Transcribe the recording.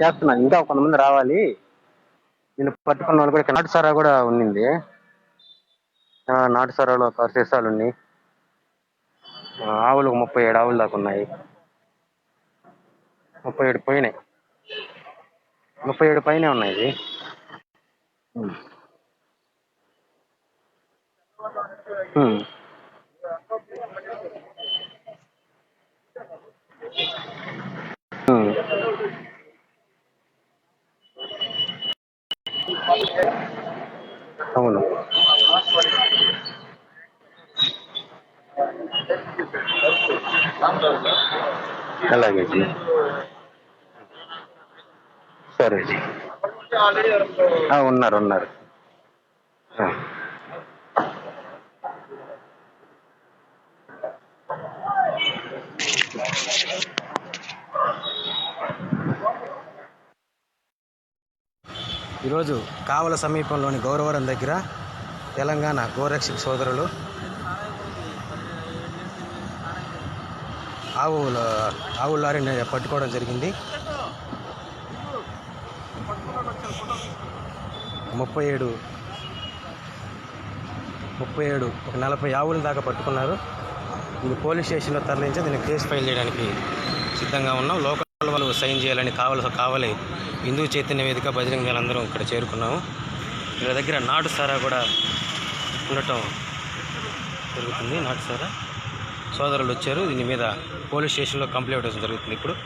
చేస్తున్నాను ఇంకా కొంతమంది రావాలి. నేను పట్టుకున్న వాళ్ళు కూడా నాటు సారా కూడా ఉండింది నాటు సారాలో ఒక సీసాలు ఉన్నాయి. ఆవులు ముప్పై ఏడు ఆవులు దాకా ఉన్నాయి. ముప్పై ఏడు పోయినాయి. ముప్పై ఏడు పైనే ఉన్నాయి ఇది ఉమ్. అవును అలాగే జీ. సరే జీ. ఆ, ఉన్నారు ఉన్నారు you. ఈరోజు కావల సమీపంలోని గౌరవరం దగ్గర తెలంగాణ గోరక్షక్ సోదరులు ఆవుల ఆవు లారీని పట్టుకోవడం జరిగింది. ముప్పై ఏడు ముప్పై ఏడు ఒక నలభై ఆవుల దాకా పట్టుకున్నారు. ఇది పోలీస్ స్టేషన్లో తరలించి దీన్ని కేసు ఫైల్ చేయడానికి సిద్ధంగా ఉన్నాం. లోకల్ వాళ్ళు సైన్ చేయాలని కావాలి కావాలి. హిందూ చైతన్య వేదిక బజరంగ అందరం ఇక్కడ చేరుకున్నాము. వీళ్ళ దగ్గర నాటు సారా కూడా ఉండటం జరుగుతుంది నాటు సారా సోదరులు వచ్చారు. దీని మీద పోలీస్ స్టేషన్లో కంప్లైంట్ జరుగుతుంది ఇప్పుడు.